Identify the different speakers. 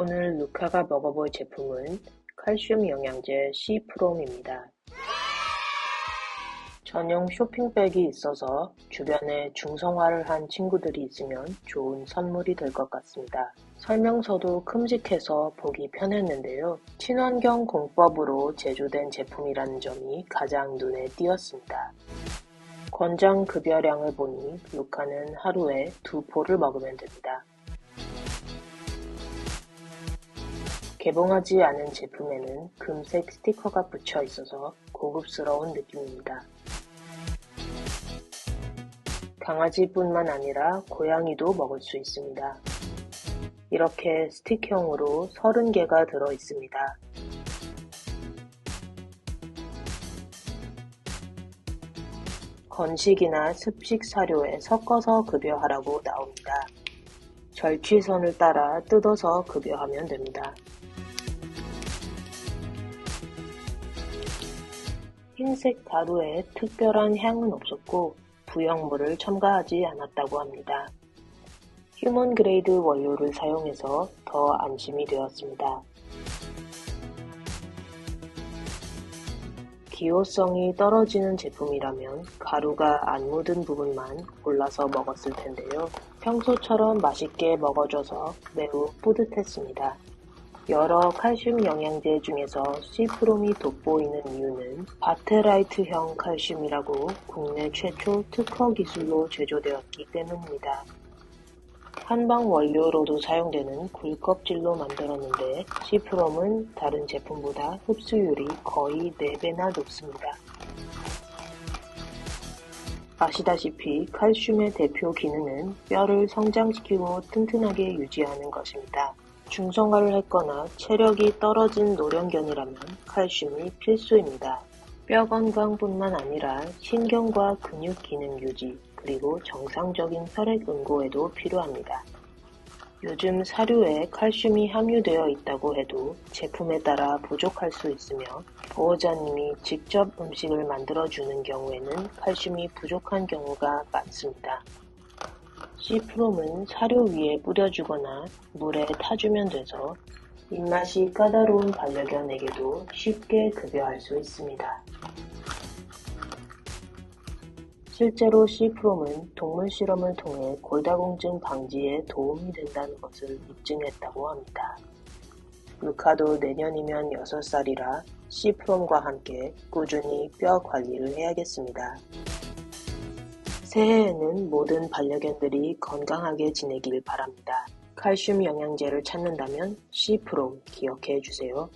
Speaker 1: 오늘 루카가 먹어볼 제품은 칼슘 영양제 C프롬입니다. 전용 쇼핑백이 있어서 주변에 중성화를 한 친구들이 있으면 좋은 선물이 될 것 같습니다. 설명서도 큼직해서 보기 편했는데요. 친환경 공법으로 제조된 제품이라는 점이 가장 눈에 띄었습니다. 권장 급여량을 보니 루카는 하루에 두 포를 먹으면 됩니다. 개봉하지 않은 제품에는 금색 스티커가 붙여 있어서 고급스러운 느낌입니다. 강아지뿐만 아니라 고양이도 먹을 수 있습니다. 이렇게 스틱형으로 30개가 들어 있습니다. 건식이나 습식 사료에 섞어서 급여하라고 나옵니다. 절취선을 따라 뜯어서 급여하면 됩니다. 흰색 가루에 특별한 향은 없었고 부영물을 첨가하지 않았다고 합니다. 휴먼 그레이드 원료를 사용해서 더 안심이 되었습니다. 기호성이 떨어지는 제품이라면 가루가 안 묻은 부분만 골라서 먹었을 텐데요. 평소처럼 맛있게 먹어줘서 매우 뿌듯했습니다. 여러 칼슘 영양제 중에서 C프롬이 돋보이는 이유는 바테라이트형 칼슘이라고 국내 최초 특허 기술로 제조되었기 때문입니다. 한방 원료로도 사용되는 굴껍질로 만들었는데 C프롬은 다른 제품보다 흡수율이 거의 4배나 높습니다. 아시다시피 칼슘의 대표 기능은 뼈를 성장시키고 튼튼하게 유지하는 것입니다. 중성화를 했거나 체력이 떨어진 노령견이라면 칼슘이 필수입니다. 뼈 건강뿐만 아니라 신경과 근육 기능 유지, 그리고 정상적인 혈액 응고에도 필요합니다. 요즘 사료에 칼슘이 함유되어 있다고 해도 제품에 따라 부족할 수 있으며 보호자님이 직접 음식을 만들어 주는 경우에는 칼슘이 부족한 경우가 많습니다. C프롬은 사료 위에 뿌려주거나 물에 타주면 돼서 입맛이 까다로운 반려견에게도 쉽게 급여할 수 있습니다. 실제로 C프롬은 동물 실험을 통해 골다공증 방지에 도움이 된다는 것을 입증했다고 합니다. 루카도 내년이면 6살이라 C프롬과 함께 꾸준히 뼈 관리를 해야겠습니다. 새해에는 모든 반려견들이 건강하게 지내길 바랍니다. 칼슘 영양제를 찾는다면 C프롬 기억해 주세요.